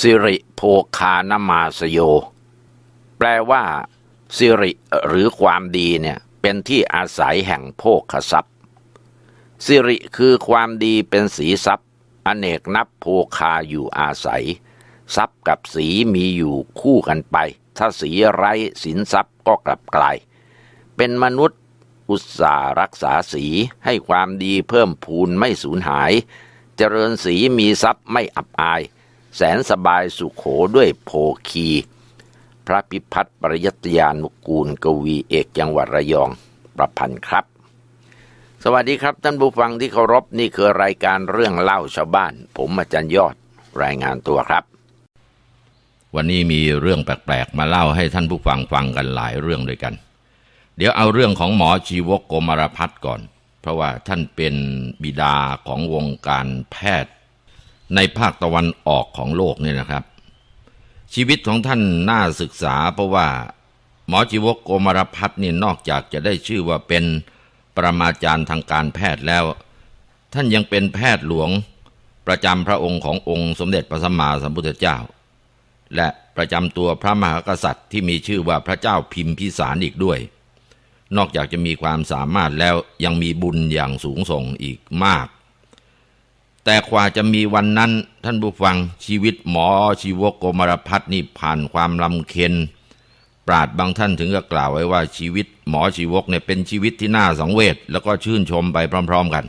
สิริโภคานมาสโย แปลว่าสิริหรือความดีเนี่ยเป็นที่อาศัยแห่งโภคทรัพย์สิริคือความดีเป็นสีทรัพย์ อเนกนับโภคาอยู่อาศัย ทรัพย์กับสีมีอยู่คู่กันไป ถ้าสีไร้สินทรัพย์ก็กลับกลาย เป็นมนุษย์อุตสาห์รักษาสีให้ความดีเพิ่มพูนไม่สูญหาย เจริญสีมีทรัพย์ไม่อับอาย แสนสบายสุขโขด้วยโภคี พระพิพัฒน์ปริยัตยานุกูลกวีเอกจังหวัดระยองประพันธ์ครับ สวัสดีครับท่านผู้ฟังที่เคารพนี่คือรายการเรื่องเล่าชาวบ้าน ผมอาจารย์ยอดรายงานตัวครับ วันนี้มีเรื่องแปลกๆ มาเล่าให้ท่านผู้ฟังฟังกันหลายเรื่องด้วยกัน เดี๋ยวเอาเรื่องของหมอชีวกโกมารพัฒน์ก่อน เพราะว่าท่านเป็นบิดาของวงการแพทย์ ในภาคตะวันออกของโลกเนี่ยนะครับ ชีวิตของท่านน่าศึกษาเพราะว่า หมอชีวกโกมารพัฒน์นี่นอกจากจะได้ชื่อว่าเป็นปรมาจารย์ทางการแพทย์แล้ว ท่านยังเป็นแพทย์หลวงประจำพระองค์ขององค์สมเด็จพระสัมมาสัมพุทธเจ้า และประจำตัวพระมหากษัตริย์ที่มีชื่อว่าพระเจ้าพิมพิสารอีกด้วย นอกจากจะมีความสามารถแล้วยังมีบุญอย่างสูงส่งอีกมาก แต่กว่าจะมีวันนั้นท่านผู้ฟังชีวิตหมอชีวกโกมารพัฒนี่ผ่านความลำเค็ญปราดบางท่านถึงกับกล่าวไว้ว่าชีวิตหมอชีวกเนี่ยเป็นชีวิตที่น่าสังเวชแล้วก็ชื่นชมไปพร้อม ๆกัน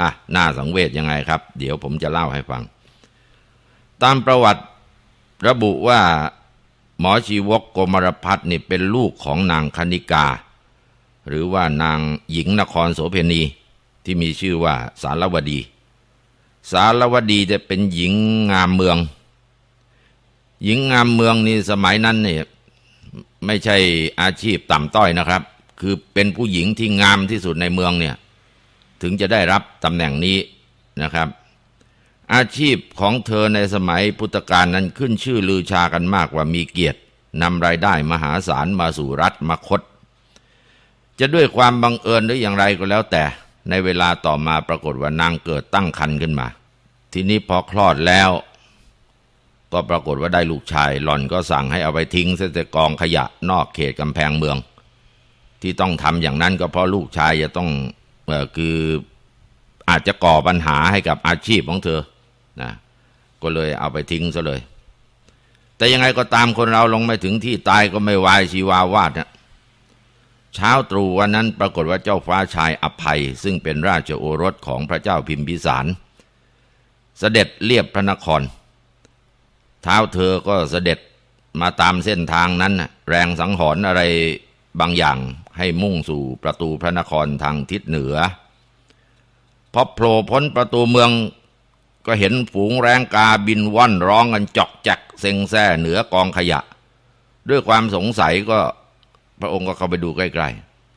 อะน่าสังเวชยังไงครับ เดี๋ยวผมจะเล่าให้ฟัง ตามประวัติระบุว่าหมอชีวกโกมารพัฒน์นี่เป็นลูกของนางคณิกา หรือว่านางหญิงนครโสเพณีที่มีชื่อว่าสารวดี สารวดีจะเป็นหญิงงามเมือง หญิงงามเมืองนี่สมัยนั้นเนี่ยไม่ใช่อาชีพต่ำต้อยนะครับ คือเป็นผู้หญิงที่งามที่สุดในเมืองเนี่ยถึงจะได้รับตำแหน่งนี้นะครับ อาชีพของเธอในสมัยพุทธกาลนั้นขึ้นชื่อลือชากันมากว่ามีเกียรตินำรายได้มหาศาลมาสู่รัฐมคต จะด้วยความบังเอิญหรืออย่างไรก็แล้วแต่ในเวลาต่อมาปรากฏว่านางเกิดตั้งครรภ์ขึ้นมา ทีนี้พอคลอดแล้ว ก็ปรากฏว่าได้ลูกชายหล่อนก็สั่งให้เอาไปทิ้งเสียแต่กองขยะนอกเขตกำแพงเมือง ที่ต้องทำอย่างนั้นก็เพราะลูกชายจะต้องออคืออาจจะก่อปัญหาให้กับอาชีพของเธอนะก็เลยเอาไปทิ้งซะเลย แต่ยังไงก็ตามคนเราลงไม่ถึงที่ตายก็ไม่วายชีวาวาดนะเช้าตรู่วันนั้นปรากฏว่าเจ้าฟ้าชายอภัย ซึ่งเป็นราชโอรสของพระเจ้าพิมพิสาร เสด็จเลียบพระนคร เท้าเธอก็เสด็จมาตามเส้นทางนั้น แรงสังหรณ์อะไรบางอย่างให้มุ่งสู่ประตูพระนครทางทิศเหนือพอโผล่พ้นประตูเมืองก็เห็นฝูงแรงกาบินว่อนร้องกันจอกแจกเซ็งแซ่เหนือกองขยะ ด้วยความสงสัยก็พระองค์ก็เข้าไปดูใกล้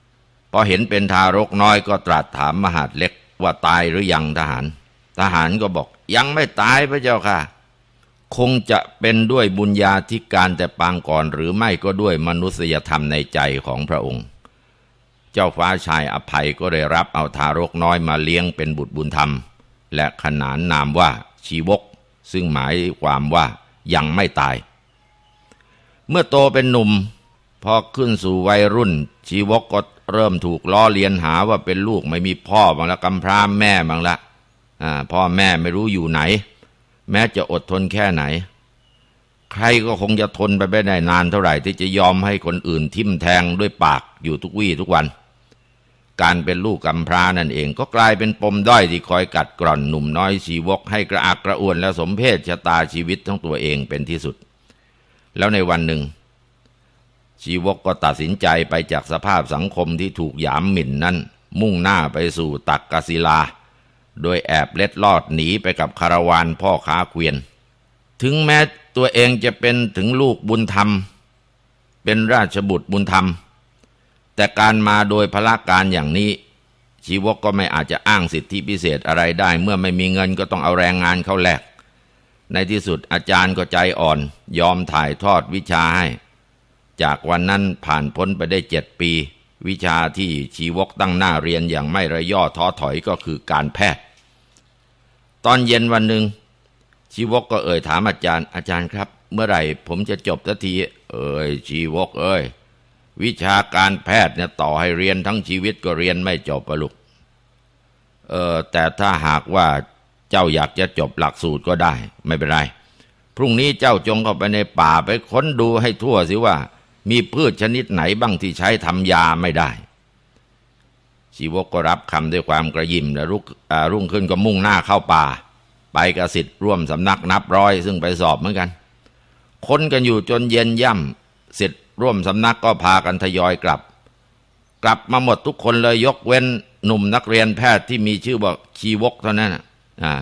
ๆพอเห็นเป็นทารกน้อยก็ตรัสถามมหาดเล็กว่าตายหรือยังทหาร ทหารก็บอก ยังไม่ตายพระเจ้าค่ะ คงจะเป็นด้วยบุญญาธิการแต่ปางก่อน หรือไม่ก็ด้วยมนุษยธรรมในใจของพระองค์ เจ้าฟ้าชายอภัยก็ได้รับเอาทารกน้อยมาเลี้ยงเป็นบุตรบุญธรรม และขนานนามว่าชีวก ซึ่งหมายความว่ายังไม่ตาย เมื่อโตเป็นหนุ่มพอขึ้นสู่วัยรุ่น ชีวกก็เริ่มถูกล้อเลียนหาว่าเป็นลูกไม่มีพ่อบางละกำพร้าแม่บางละ พ่อแม่ไม่รู้อยู่ไหน แม้จะอดทนแค่ไหน ใครก็คงจะทนไปไม่ได้นานเท่าไหร่ ที่จะยอมให้คนอื่นทิ่มแทงด้วยปากอยู่ทุกวี่ทุกวัน การเป็นลูกกำพร้านั่นเอง ก็กลายเป็นปมด้อยที่คอยกัดกร่อนหนุ่มน้อยชีวก ให้กระอักกระอ่วนและสมเพศชะตาชีวิตของตัวเองเป็นที่สุด แล้วในวันหนึ่งชีวกก็ตัดสินใจไปจากสภาพสังคมที่ถูกหยามหมิ่นนั้น มุ่งหน้าไปสู่ตักกศิลา โดยแอบเล็ดลอดหนีไปกับคาราวานพ่อค้าเกวียน ถึงแม้ตัวเองจะเป็นถึงลูกบุญธรรม เป็นราชบุตรบุญธรรม แต่การมาโดยพละการอย่างนี้ ชีวกก็ไม่อาจจะอ้างสิทธิพิเศษอะไรได้ เมื่อไม่มีเงินก็ต้องเอาแรงงานเข้าแลกในที่สุดอาจารย์ก็ใจอ่อนยอมถ่ายทอดวิชาให้ จากวันนั้นผ่านพ้นไปได้เจ็ดปี วิชาที่ชีวกตั้งหน้าเรียนอย่างไม่ระย่อท้อถอยก็คือการแพทย์ ตอนเย็นวันหนึ่งชีวกก็เอ่ยถามอาจารย์อาจารย์ครับ เมื่อไหร่ผมจะจบสักที เอ้ยชีวกเอ้ยวิชาการแพทย์เนี่ยต่อให้เรียนทั้งชีวิตก็เรียนไม่จบอะลูกเออแต่ถ้าหากว่าเจ้าอยากจะจบหลักสูตรก็ได้ ไม่เป็นไร พรุ่งนี้เจ้าจงเข้าไปในป่าไปค้นดูให้ทั่วสิว่า มีพืชชนิดไหนบ้างที่ใช้ทำยาไม่ได้ ชีวกก็รับคำด้วยความกระยิมและรุ่งอ่ารุ่งขึ้นก็มุ่งหน้าเข้าป่า ไปกระสิทธิ์ร่วมสำนักนับร้อย ซึ่งไปสอบเหมือนกัน ค้นกันอยู่จนเย็นย่ำสิทธิ์ร่วมสำนักก็พากันทยอยกลับ กลับมาหมดทุกคนเลยยกเว้นหนุ่มนักเรียนแพทย์ที่มีชื่อว่าชีวกเท่านั้นอ่า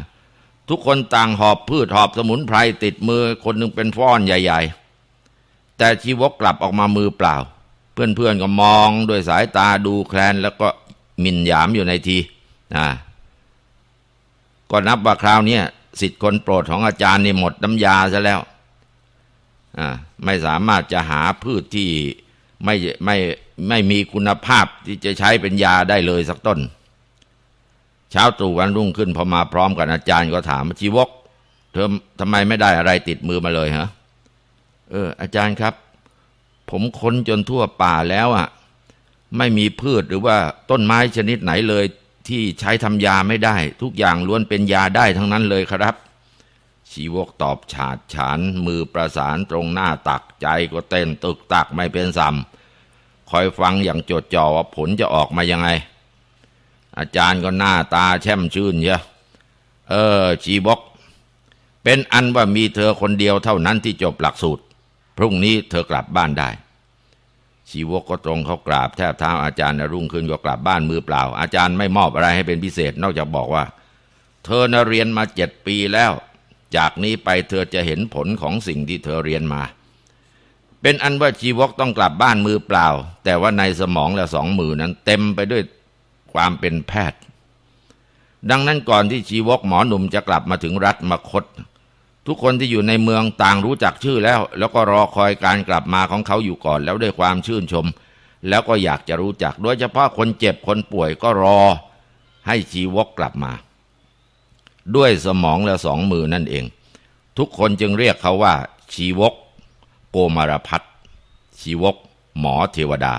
ทุกคนต่างหอบพืชหอบสมุนไพรติดมือคนหนึ่งเป็นฟ้อนใหญ่ ๆ แต่ชีวกกลับออกมามือเปล่า เพื่อนๆก็มองด้วยสายตาดูแคลนแล้วก็มินหยามอยู่ในทีอ่าก็นับว่าคราวนี้สิทธิ์คนโปรดของอาจารย์นี่หมดน้ำยาซะแล้วอ่าไม่สามารถจะหาพืชที่ไม่ไม่ไม่มีคุณภาพที่จะใช้เป็นยาได้เลยสักต้น เช้าตรู่วันรุ่งขึ้นพอมาพร้อมกันอาจารย์ก็ถามชีวก เธอทำไมไม่ได้อะไรติดมือมาเลยฮะ เออ อาจารย์ครับ ผมค้นจนทั่วป่าแล้วอะ ไม่มีพืชหรือว่าต้นไม้ชนิดไหนเลย ที่ใช้ทำยาไม่ได้ ทุกอย่างล้วนเป็นยาได้ทั้งนั้นเลยครับ ชีวกตอบฉาดฉานมือประสานตรงหน้าตักใจก็เต้นตึกตักไม่เป็นสัมคอยฟังอย่างจดจ่อว่าผลจะออกมายังไง อาจารย์ก็หน้าตาแช่มชื่นเชียเออชีวกเป็นอันว่ามีเธอคนเดียวเท่านั้นที่จบหลักสูตร พรุ่งนี้เธอกลับบ้านได้ชีวกก็ตรงเขากราบแทบเท้าอาจารย์นรุ่งขึ้นก็กลับบ้านมือเปล่า อาจารย์ไม่มอบอะไรให้เป็นพิเศษ นอกจากบอกว่า เธอนะเรียนมาเจ็ดปีแล้ว จากนี้ไปเธอจะเห็นผลของสิ่งที่เธอเรียนมา เป็นอันว่าชีวกต้องกลับบ้านมือเปล่า แต่ว่าในสมองและสองมือนั้นเต็มไปด้วยความเป็นแพทย์ ดังนั้นก่อนที่ชีวกหมอหนุ่มจะกลับมาถึงรัฐมคต ทุกคนที่อยู่ในเมืองต่างรู้จักชื่อแล้ว แล้วก็รอคอยการกลับมาของเขาอยู่ก่อนแล้วด้วยความชื่นชม แล้วก็อยากจะรู้จัก โดยเฉพาะคนเจ็บคนป่วยก็รอให้ชีวกกลับมา ด้วยสมองและสองมือนั่นเอง ทุกคนจึงเรียกเขาว่า ชีวก โกมารพัฒชีวก หมอเทวดา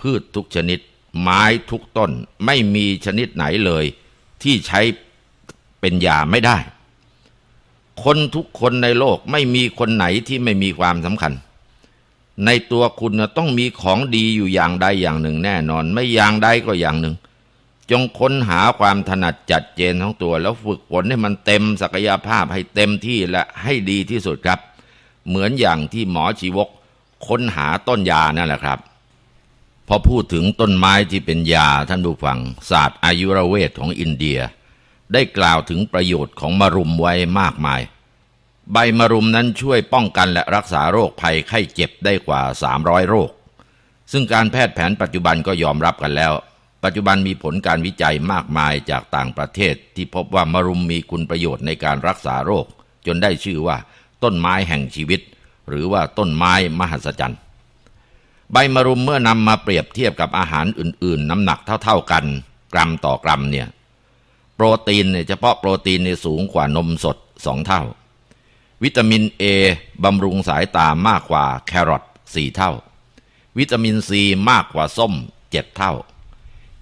พืชทุกชนิด ไม้ทุกต้นไม่มีชนิดไหนเลย ที่ใช้เป็นยาไม่ได้ คนทุกคนในโลกไม่มีคนไหนที่ไม่มีความสำคัญ ในตัวคุณต้องมีของดีอยู่อย่างใดอย่างหนึ่งแน่นอน ไม่อย่างใดก็อย่างหนึ่ง จงค้นหาความถนัดจัดเจนของตัว แล้วฝึกฝนให้มันเต็มศักยภาพให้เต็มที่และให้ดีที่สุดครับ เหมือนอย่างที่หมอชีวก ค้นหาต้นยานั่นแหละครับพอพูดถึงต้นไม้ที่เป็นยาท่านผู้ฟังศาสตร์อายุรเวทของอินเดีย ได้กล่าวถึงประโยชน์ของมะรุมไว้มากมาย ใบมะรุมนั้นช่วยป้องกันและรักษาโรคภัยไข้เจ็บได้กว่า 300 โรค ซึ่งการแพทย์แผนปัจจุบันก็ยอมรับกันแล้ว ปัจจุบันมีผลการวิจัยมากมายจากต่างประเทศ ที่พบว่ามะรุมมีคุณประโยชน์ในการรักษาโรค จนได้ชื่อว่า ต้นไม้แห่งชีวิต หรือว่าต้นไม้มหัศจรรย์ใบมะรุมเมื่อนำมาเปรียบเทียบกับอาหารอื่น ๆ น้ำหนักเท่า ๆกัน กรัมต่อกรัมเนี่ย โปรตีนเนี่ยเฉพาะโปรตีนเนี่ยสูงกว่านมสดสองเท่า วิตามินเอบำรุงสายตามากกว่าแครอทสี่เท่า วิตามินซีมากกว่าส้มเจ็ดเท่า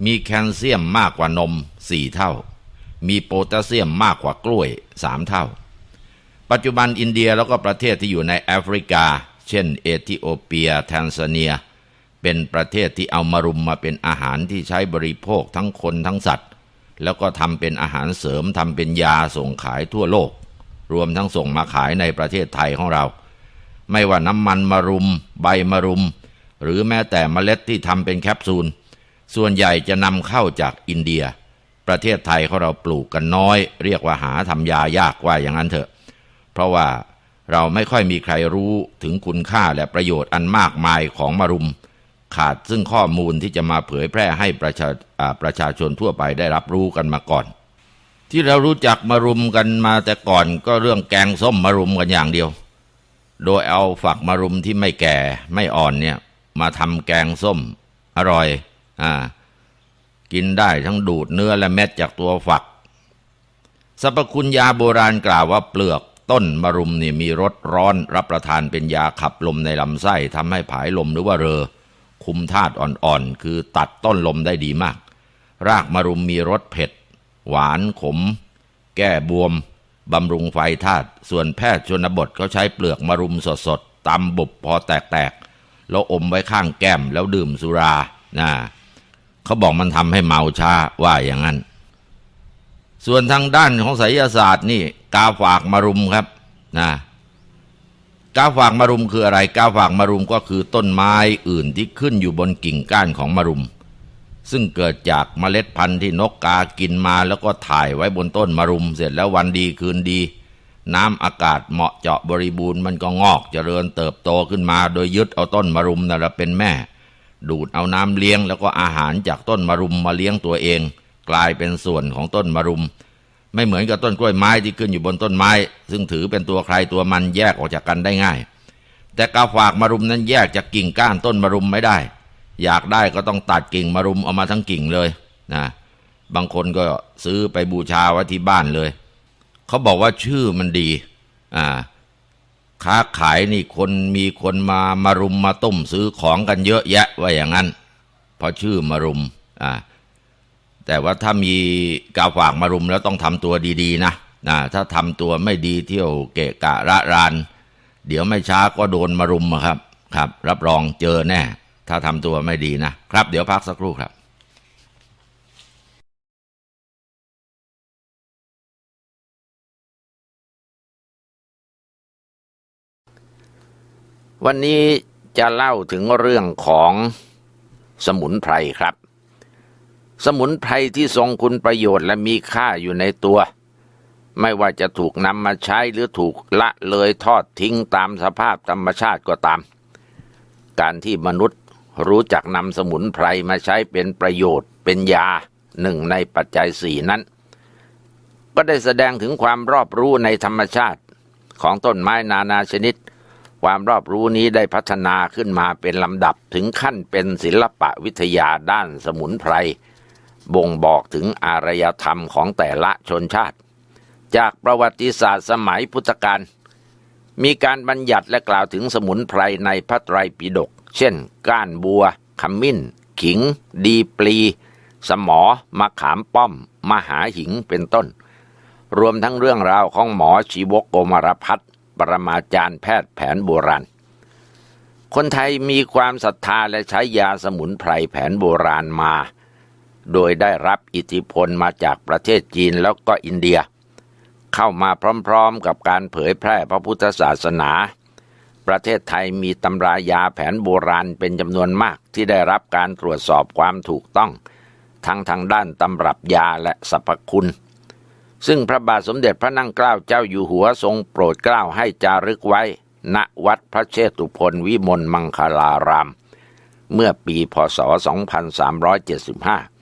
มีแคลเซียมมากกว่านมสี่เท่า มีโพแทสเซียมมากกว่ากล้วยสามเท่า ปัจจุบันอินเดียแล้วก็ประเทศที่อยู่ในแอฟริกา เช่น เอธิโอเปียแทนซาเนีย เป็นประเทศที่เอามารุมมาเป็นอาหารที่ใช้บริโภคทั้งคนทั้งสัตว์ แล้วก็ทำเป็นอาหารเสริมทำเป็นยาส่งขายทั่วโลก รวมทั้งส่งมาขายในประเทศไทยของเรา ไม่ว่าน้ำมันมะรุม ใบมะรุม หรือแม้แต่เมล็ดที่ทำเป็นแคปซูล ส่วนใหญ่จะนำเข้าจากอินเดีย ประเทศไทยของเราปลูกกันน้อย เรียกว่าหาทำยายากว่าอย่างนั้นเถอะ เพราะว่าเราไม่ค่อยมีใครรู้ถึงคุณค่าและประโยชน์อันมากมายของมะรุม ขาดซึ่งข้อมูลที่จะมาเผยแพร่ให้ประชาประชาชนทั่วไปได้รับรู้กันมาก่อน ที่เรารู้จักมะรุมกันมาแต่ก่อนก็เรื่องแกงส้มมะรุมกันอย่างเดียว โดยเอาฝักมะรุมที่ไม่แก่ไม่อ่อนเนี่ยมาทำแกงส้มอร่อยอ่ากินได้ทั้งดูดเนื้อและเม็ดจากตัวฝักสรรพคุณยาโบราณกล่าวว่าเปลือกต้นมะรุมนี่มีรสร้อนรับประทานเป็นยาขับลมในลำไส้ทำให้ผายลมหรือว่าเรอ คุมธาตุอ่อนๆ คือตัดต้นลมได้ดีมาก รากมะรุมมีรสเผ็ด หวานขม แก้บวม บำรุงไฟธาตุ ส่วนแพทย์ชนบทเขาใช้เปลือกมะรุมสดๆตำบุบพอแตกๆ แล้วอมไว้ข้างแก้มแล้วดื่มสุรานะเขาบอกมันทำให้เมาชาว่าอย่างนั้น ส่วนทางด้านของไสยศาสตร์นี่กาฝากมารุมครับนะ กาฝากมารุมคืออะไรกาฝากมารุมก็คือต้นไม้อื่นที่ขึ้นอยู่บนกิ่งก้านของมารุม ซึ่งเกิดจากเมล็ดพันธุ์ที่นกกากินมาแล้วก็ถ่ายไว้บนต้นมะรุม เสร็จแล้ววันดีคืนดี น้ำอากาศเหมาะเจาะบริบูรณ์มันก็งอกเจริญเติบโตขึ้นมา โดยยึดเอาต้นมะรุมนั่นแหละเป็นแม่ ดูดเอาน้ำเลี้ยงแล้วก็อาหารจากต้นมะรุมมาเลี้ยงตัวเอง กลายเป็นส่วนของต้นมะรุม ไม่เหมือนกับต้นกล้วยไม้ที่ขึ้นอยู่บนต้นไม้ ซึ่งถือเป็นตัวใครตัวมันแยกออกจากกันได้ง่าย แต่กาฝากมะรุมนั้นแยกจากกิ่งก้านต้นมะรุมไม่ได้ อยากได้ก็ต้องตัดกิ่งมะรุมเอามาทั้งกิ่งเลยนะบางคนก็ซื้อไปบูชาไว้ที่บ้านเลย เขาบอกว่าชื่อมันดีอ่าค้าขายนี่คนมีคนมามารุมมาต้มซื้อของกันเยอะแยะว่าอย่างนั้นเพราะชื่อมารุมอ่า แต่ว่าถ้ามีกาฝากมารุมแล้วต้องทำตัวดีๆนะนะถ้าทำตัวไม่ดีเที่ยวเกะกะระราน เดี๋ยวไม่ช้าก็โดนมารุมครับ ครับ รับรองเจอแน่ ถ้าทำตัวไม่ดีนะครับ เดี๋ยวพักสักครู่ครับวันนี้จะเล่าถึงเรื่องของสมุนไพรครับ สมุนไพรที่ทรงคุณประโยชน์และมีค่าอยู่ในตัว ไม่ว่าจะถูกนำมาใช้หรือถูกละเลยทอดทิ้งตามสภาพธรรมชาติก็ตาม การที่มนุษย์รู้จักนำสมุนไพรมาใช้เป็นประโยชน์ เป็นยาหนึ่งในปัจจัยสี่นั้น ก็ได้แสดงถึงความรอบรู้ในธรรมชาติของต้นไม้นานาชนิด ความรอบรู้นี้ได้พัฒนาขึ้นมาเป็นลำดับถึงขั้นเป็นศิลปะวิทยาด้านสมุนไพร บ่งบอกถึงอารยธรรมของแต่ละชนชาติ จากประวัติศาสตร์สมัยพุทธกาลมีการบัญญัติและกล่าวถึงสมุนไพรในพระไตรปิฎกเช่น ก้านบัว ขมิ้น ขิง ดีปลี สมอมะขามป้อม มหาหิงเป็นต้น รวมทั้งเรื่องราวของหมอชีวกโกมารพัฒน์ปรมาจารย์แพทย์แผนโบราณ คนไทยมีความศรัทธาและใช้ยาสมุนไพรแผนโบราณมา โดยได้รับอิทธิพลมาจากประเทศจีนแล้วก็อินเดีย เข้ามาพร้อมๆกับการเผยแพร่พระพุทธศาสนา ประเทศไทยมีตำรายาแผนโบราณเป็นจำนวนมากที่ได้รับการตรวจสอบความถูกต้อง ทั้งทางด้านตำรับยาและสรรพคุณ ซึ่งพระบาทสมเด็จพระนั่งเกล้าเจ้าอยู่หัวทรงโปรดเกล้าให้จารึกไว้ ณวัดพระเชตุพนวิมลมังคลาราม เมื่อปีพศ 2375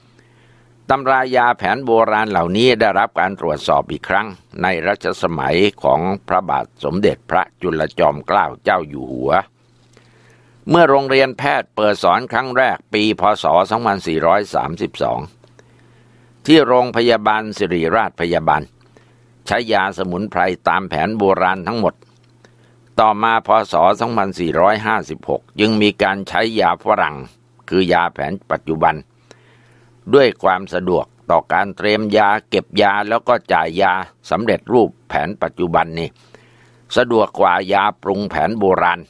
ตำรายาแผนโบราณเหล่านี้ได้รับการตรวจสอบอีกครั้ง ในรัชสมัยของพระบาทสมเด็จพระจุลจอมเกล้าเจ้าอยู่หัว เมื่อโรงเรียนแพทย์เปิดสอนครั้งแรกปีพศ 2432 ที่โรงพยาบาลสิริราชพยาบาล ใช้ยาสมุนไพรตามแผนโบราณทั้งหมด ต่อมาพศ 2456ยังมีการใช้ยาฝรั่ง คือยาแผนปัจจุบัน ด้วยความสะดวกต่อการเตรียมยาเก็บยาแล้วก็จ่ายยาสำเร็จรูปแผนปัจจุบันนี่สะดวกกว่ายาปรุงแผนโบราณ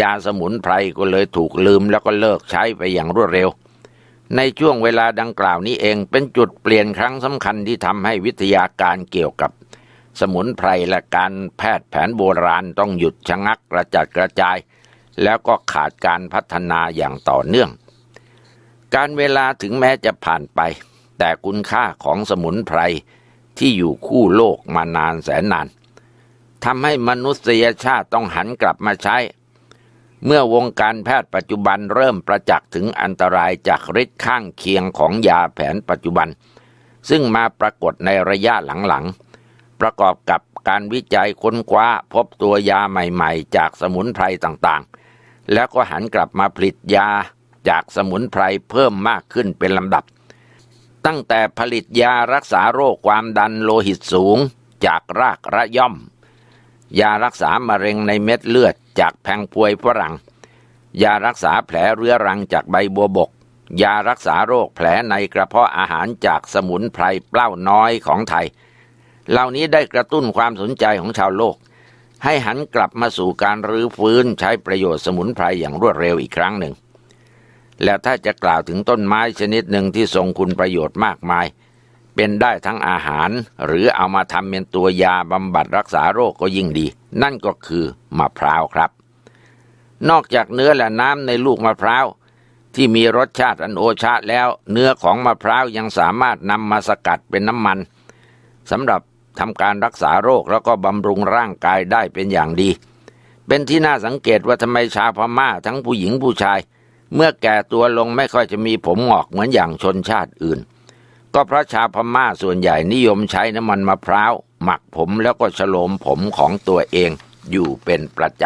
ยาสมุนไพรก็เลยถูกลืมแล้วก็เลิกใช้ไปอย่างรวดเร็ว ในช่วงเวลาดังกล่าวนี้เองเป็นจุดเปลี่ยนครั้งสำคัญที่ทำให้วิทยาการเกี่ยวกับ สมุนไพรและการแพทย์แผนโบราณต้องหยุดชะงักกระจัดกระจาย แล้วก็ขาดการพัฒนาอย่างต่อเนื่อง การเวลาถึงแม้จะผ่านไป แต่คุณค่าของสมุนไพรที่อยู่คู่โลกมานานแสนนานทำให้มนุษยชาติต้องหันกลับมาใช้ เมื่อวงการแพทย์ปัจจุบันเริ่มประจักษ์ถึงอันตรายจากฤทธิ์ข้างเคียงของยาแผนปัจจุบัน ซึ่งมาปรากฏในระยะหลังๆ ประกอบกับการวิจัยค้นคว้าพบตัวยาใหม่ๆ จากสมุนไพรต่างๆ แล้วก็หันกลับมาผลิตยา จากสมุนไพรเพิ่มมากขึ้นเป็นลำดับ ตั้งแต่ผลิตยารักษาโรคความดันโลหิตสูง จากรากระย่อม ยารักษามะเร็งในเม็ดเลือดจากแพงพวยฝรั่ง ยารักษาแผลเรื้อรังจากใบบัวบก ยารักษาโรคแผลในกระเพาะอาหารจากสมุนไพรเปล้าน้อยของไทย เหล่านี้ได้กระตุ้นความสนใจของชาวโลกให้หันกลับมาสู่การรื้อฟื้นใช้ประโยชน์สมุนไพรอย่างรวดเร็วอีกครั้งหนึ่ง แล้วถ้าจะกล่าวถึงต้นไม้ชนิดหนึ่งที่ทรงคุณประโยชน์มากมาย เป็นได้ทั้งอาหาร หรือเอามาทำเป็นตัวยาบำบัดรักษาโรคก็ยิ่งดี นั่นก็คือมะพร้าวครับ นอกจากเนื้อและน้ำในลูกมะพร้าวที่มีรสชาติอันโอชะแล้ว เนื้อของมะพร้าวยังสามารถนำมาสกัดเป็นน้ำมันสำหรับทำการรักษาโรคแล้วก็บำรุงร่างกายได้เป็นอย่างดี เป็นที่น่าสังเกตว่าทำไมชาวพม่าทั้งผู้หญิงผู้ชาย เมื่อแก่ตัวลงไม่ค่อยจะมีผมงอกเหมือนอย่างชนชาติอื่น ก็เพราะชาวพม่าส่วนใหญ่นิยมใช้น้ำมันมะพร้าว หมักผมแล้วก็ฉโลมผมของตัวเองอยู่เป็นประจ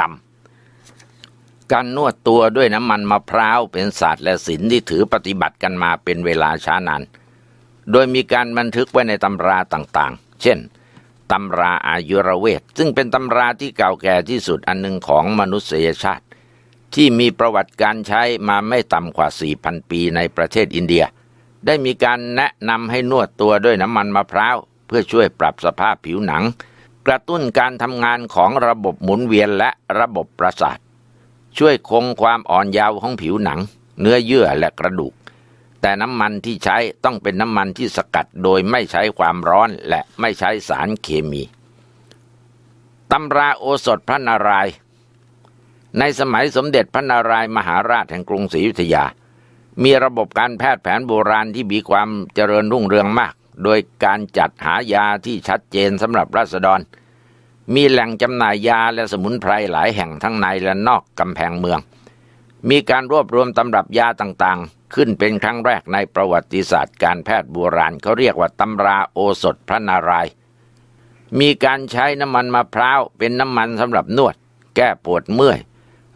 ำ การนวดตัวด้วยน้ำมันมะพร้าวเป็นศาสตร์และศิลป์ที่ถือปฏิบัติกันมาเป็นเวลาช้านาน โดยมีการบันทึกไว้ในตำราต่างๆ เช่นตำราอายุรเวทซึ่งเป็นตำราที่เก่าแก่ที่สุดอันหนึ่งของมนุษยชาติ ที่มีประวัติการใช้มาไม่ต่ำกว่า 4,000 ปีในประเทศอินเดีย ได้มีการแนะนำให้นวดตัวด้วยน้ำมันมะพร้าว เพื่อช่วยปรับสภาพผิวหนัง กระตุ้นการทำงานของระบบหมุนเวียนและระบบประสาท ช่วยคงความอ่อนเยาว์ของผิวหนัง เนื้อเยื่อและกระดูก แต่น้ำมันที่ใช้ต้องเป็นน้ำมันที่สกัดโดยไม่ใช้ความร้อนและไม่ใช้สารเคมีตำราโอสถพระนารายณ์ ในสมัยสมเด็จพระนารายณ์มหาราชแห่งกรุงศรีอยุธยา มีระบบการแพทย์แผนโบราณที่มีความเจริญรุ่งเรืองมาก โดยการจัดหายาที่ชัดเจนสำหรับราษฎร มีแหล่งจำหน่ายยาและสมุนไพรหลายแห่งทั้งในและนอกกำแพงเมือง มีการรวบรวมตำรับยาต่างๆ ขึ้นเป็นครั้งแรกในประวัติศาสตร์การแพทย์โบราณเขาเรียกว่าตำราโอสถพระนารายณ์มีการใช้น้ำมันมะพร้าวเป็นน้ำมันสำหรับนวด แก้ปวดเมื่อย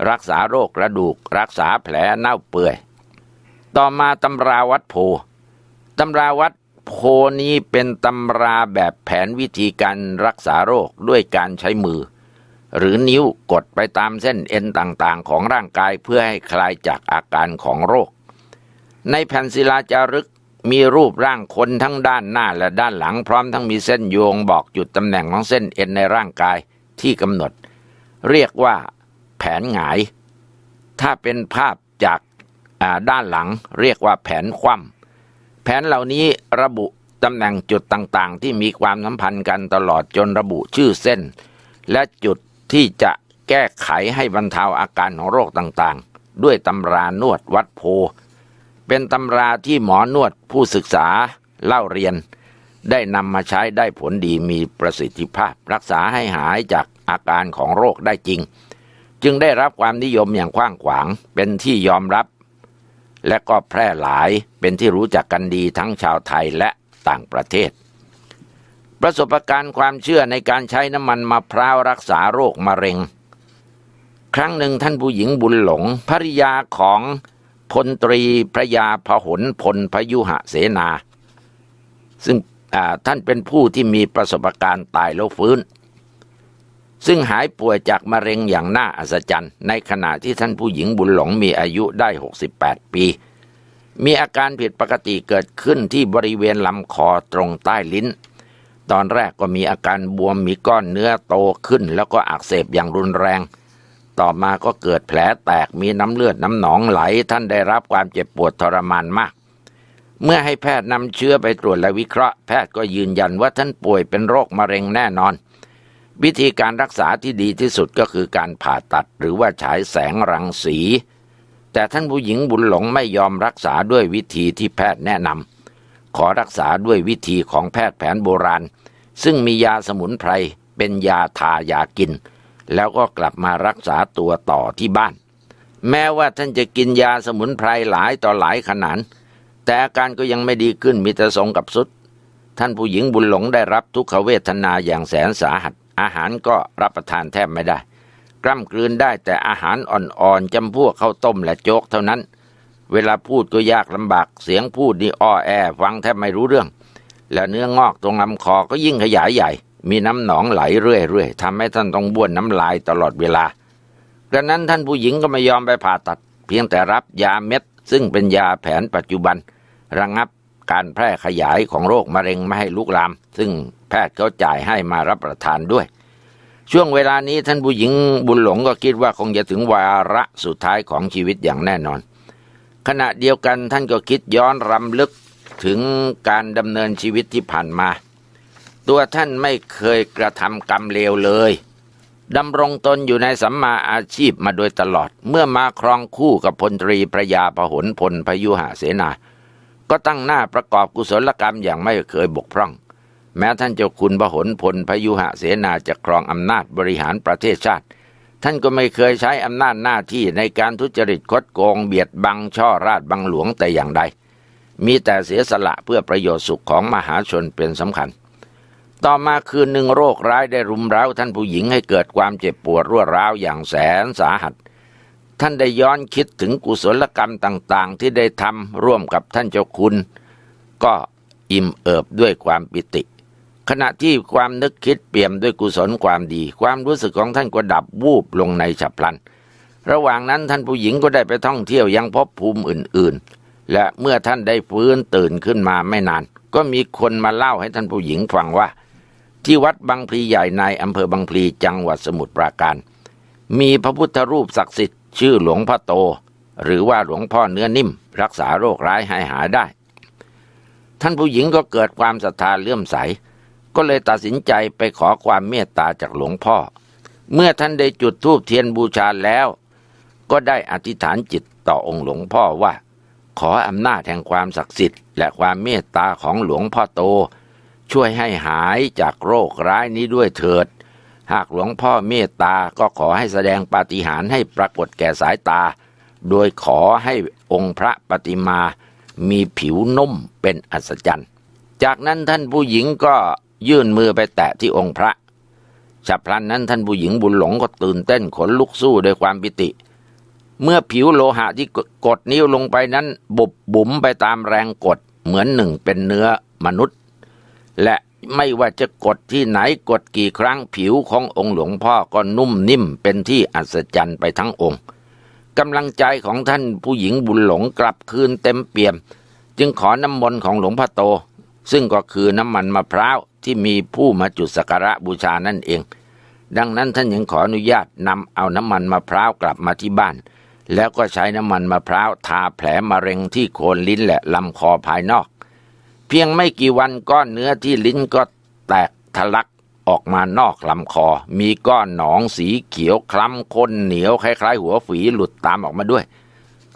รักษาโรคกระดูก รักษาแผลเน่าเปื่อย ต่อมาตำราวัดโพตำราวัดโพนี้เป็นตำราแบบแผนวิธีการรักษาโรคด้วยการใช้มือ หรือนิ้วกดไปตามเส้นเอ็นต่างๆ ของร่างกายเพื่อให้คลายจากอาการของโรค ในแผ่นศิลาจารึกมีรูปร่างคนทั้งด้านหน้าและด้านหลังพร้อมทั้งมีเส้นโยงบอกจุดตำแหน่งของเส้นเอ็นในร่างกายที่กำหนด เรียกว่า แผนหงาย ถ้าเป็นภาพจากาด้านหลังเรียกว่าแผนคว่ำแผนเหล่านี้ระบุตำแหน่งจุดต่างๆ ที่มีความสัมพันธ์กันตลอดจนระบุชื่อเส้น และจุดที่จะแก้ไขให้บรรเทาอาการของโรคต่างๆ ด้วยตำรานวดวัดโพ เป็นตำราที่หมอนวดผู้ศึกษาเล่าเรียน ได้นำมาใช้ได้ผลดีมีประสิทธิภาพ รักษาให้หายจากอาการของโรคได้จริง จึงได้รับความนิยมอย่างกว้างขวาง เป็นที่ยอมรับ และก็แพร่หลายเป็นที่รู้จักกันดีทั้งชาวไทยและต่างประเทศ ประสบการณ์ความเชื่อในการใช้น้ำมันมะพร้าวรักษาโรคมะเร็ง ครั้งหนึ่งท่านผู้หญิงบุญหลงภริยาของพลตรีพระยาพหลพลพยุหะเสนา ซึ่งท่านเป็นผู้ที่มีประสบการณ์ตายแล้วฟื้น ซึ่งหายป่วยจากมะเร็งอย่างน่าอัศจรรย์ ในขณะที่ท่านผู้หญิงบุญหลงมีอายุได้ 68 ปี มีอาการผิดปกติเกิดขึ้นที่บริเวณลำคอตรงใต้ลิ้น ตอนแรกก็มีอาการบวมมีก้อนเนื้อโตขึ้น แล้วก็อักเสบอย่างรุนแรง ต่อมาก็เกิดแผลแตกมีน้ำเลือดน้ำหนองไหล ท่านได้รับความเจ็บปวดทรมานมากเมื่อให้แพทย์นำเชื้อไปตรวจและวิเคราะห์ แพทย์ก็ยืนยันว่าท่านป่วยเป็นโรคมะเร็งแน่นอน วิธีการรักษาที่ดีที่สุดก็คือการผ่าตัดหรือว่าฉายแสงรังสี แต่ท่านผู้หญิงบุญหลงไม่ยอมรักษาด้วยวิธีที่แพทย์แนะนำขอรักษาด้วยวิธีของแพทย์แผนโบราณ ซึ่งมียาสมุนไพรเป็นยาทายากิน แล้วก็กลับมารักษาตัวต่อที่บ้าน แม้ว่าท่านจะกินยาสมุนไพรหลายต่อหลายขนาดแต่อาการก็ยังไม่ดีขึ้นมีแต่ทรงกับสุด ท่านผู้หญิงบุญหลงได้รับทุกขเวทนาอย่างแสนสาหัส อาหารก็รับประทานแทบไม่ได้ กล้ำกลืนได้แต่อาหารอ่อนๆจำพวกข้าวต้มและโจ๊กเท่านั้น เวลาพูดก็ยากลำบากเสียงพูดนี่อ้อแอฟังแทบไม่รู้เรื่อง และเนื้องอกตรงลำคอก็ยิ่งขยายใหญ่ มีน้ำหนองไหลเรื่อยๆทำให้ท่านต้องบ้วนน้ำลายตลอดเวลาดังนั้นท่านผู้หญิงก็ไม่ยอมไปผ่าตัด เพียงแต่รับยาเม็ดซึ่งเป็นยาแผนปัจจุบัน ระงับ การแพร่ขยายของโรคมะเร็งไม่ให้ลุกลาม ซึ่งแพทย์เขาจ่ายให้มารับประทานด้วย ช่วงเวลานี้ท่านผู้หญิงบุญหลงก็คิดว่าคงจะถึงวาระสุดท้ายของชีวิตอย่างแน่นอน ขณะเดียวกันท่านก็คิดย้อนรำลึกถึงการดำเนินชีวิตที่ผ่านมา ตัวท่านไม่เคยกระทำกรรมเลวเลยดำรงตนอยู่ในสัมมาอาชีพมาโดยตลอด เมื่อมาครองคู่กับพลตรีพระยาพหลพลพยุหเสนา ก็ตั้งหน้าประกอบกุศลกรรมอย่างไม่เคยบกพร่อง แม้ท่านเจ้าคุณพหลพลพยุหะเสนาจะครองอำนาจบริหารประเทศชาติ ท่านก็ไม่เคยใช้อำนาจหน้าที่ในการทุจริตคดโกงเบียดบังช่อราชบังหลวงแต่อย่างใด มีแต่เสียสละเพื่อประโยชน์สุขของมหาชนเป็นสำคัญ ต่อมาคืนหนึ่งโรคร้ายได้รุมเร้าท่านผู้หญิงให้เกิดความเจ็บปวดรวดร้าวอย่างแสนสาหัส ท่านได้ย้อนคิดถึงกุศลกรรมต่าง ๆ ที่ได้ทำร่วมกับท่านเจ้าคุณ ก็อิ่มเอิบด้วยความปิติ ขณะที่ความนึกคิดเปี่ยมด้วยกุศลความดี ความรู้สึกของท่านก็ดับวูบลงในฉับพลัน ระหว่างนั้นท่านผู้หญิงก็ได้ไปท่องเที่ยวยังภพภูมิอื่น ๆ และเมื่อท่านได้ฟื้นตื่นขึ้นมาไม่นาน ก็มีคนมาเล่าให้ท่านผู้หญิงฟังว่า ที่วัดบางพลีใหญ่ในอำเภอบางพลีจังหวัดสมุทรปราการ มีพระพุทธรูปศักดิ์สิทธิ ชื่อหลวงพ่อโต หรือว่าหลวงพ่อเนื้อนิ่ม รักษาโรคร้ายให้หายได้ ท่านผู้หญิงก็เกิดความศรัทธาเลื่อมใส ก็เลยตัดสินใจไปขอความเมตตาจากหลวงพ่อ เมื่อท่านได้จุดธูปเทียนบูชาแล้ว ก็ได้อธิษฐานจิตต่อองค์หลวงพ่อว่า ขออำนาจแห่งความศักดิ์สิทธิ์และความเมตตาของหลวงพ่อโต ช่วยให้หายจากโรคร้ายนี้ด้วยเถิด หากหลวงพ่อเมตตาก็ขอให้แสดงปาฏิหาริย์ให้ปรากฏแก่สายตา โดยขอให้องค์พระปฏิมามีผิวนุ่มเป็นอัศจรรย์ จากนั้นท่านผู้หญิงก็ยื่นมือไปแตะที่องค์พระฉับพลันนั้นท่านผู้หญิงบุญหลงก็ตื่นเต้นขนลุกสู้ด้วยความปิติ เมื่อผิวโลหะที่กดนิ้วลงไปนั้นบุบบุ๋มไปตามแรงกดเหมือนหนึ่งเป็นเนื้อมนุษย์ และ ไม่ว่าจะกดที่ไหนกดกี่ครั้งผิวขององค์หลวงพ่อก็นุ่มนิ่มเป็นที่อัศจรรย์ไปทั้งองค์กำลังใจของท่านผู้หญิงบุญหลงกลับคืนเต็มเปี่ยม จึงขอน้ำมนต์ของหลวงพ่อโต ซึ่งก็คือน้ำมันมะพร้าวที่มีผู้มาจุดสักการะบูชานั่นเอง ดังนั้นท่านยังขออนุญาตนำเอาน้ำมันมะพร้าวกลับมาที่บ้าน แล้วก็ใช้น้ำมันมะพร้าวทาแผลมะเร็งที่โคนลิ้นและลำคอภายนอก เพียงไม่กี่วันก้อนเนื้อที่ลิ้นก็แตกทะลักออกมานอกลำคอ มีก้อนหนองสีเขียวคล้ำข้นเหนียวคล้ายๆ หัวฝีหลุดตามออกมาด้วย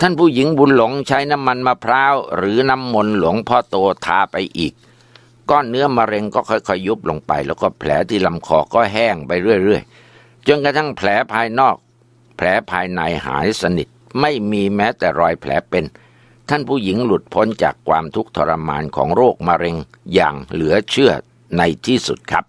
ท่านผู้หญิงบุญหลงใช้น้ำมันมะพร้าว หรือน้ำมนต์หลวงพ่อโตทาไปอีก ก้อนเนื้อมะเร็งก็ค่อยๆยุบลงไป แล้วก็แผลที่ลำคอก็แห้งไปเรื่อยๆ จนกระทั่งแผลภายนอก แผลภายในหายสนิท ไม่มีแม้แต่รอยแผลเป็น ท่านผู้หญิงหลุดพ้นจากความทุกข์ทรมานของโรคมะเร็งอย่างเหลือเชื่อในที่สุดครับ